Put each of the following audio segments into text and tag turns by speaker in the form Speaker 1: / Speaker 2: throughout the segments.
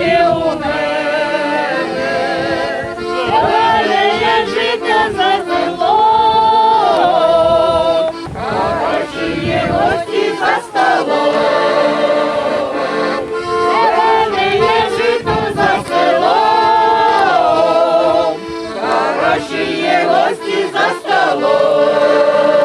Speaker 1: гості у мене, зелене життя за селом, хороші гості за столом, зелене життя за селом, хороші гості за столом.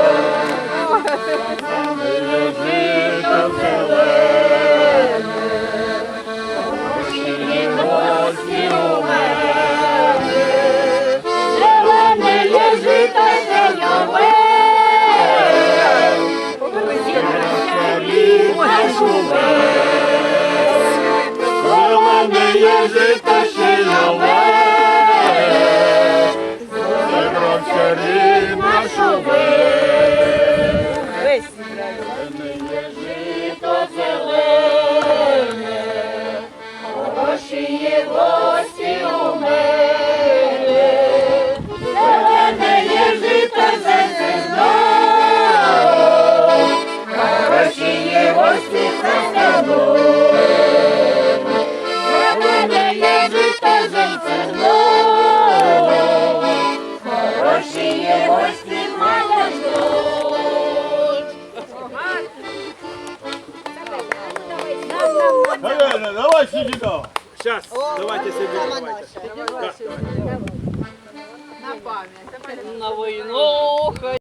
Speaker 2: Весь.
Speaker 3: Наверное, давай сюда.
Speaker 4: Сейчас, давайте себе.
Speaker 2: На війну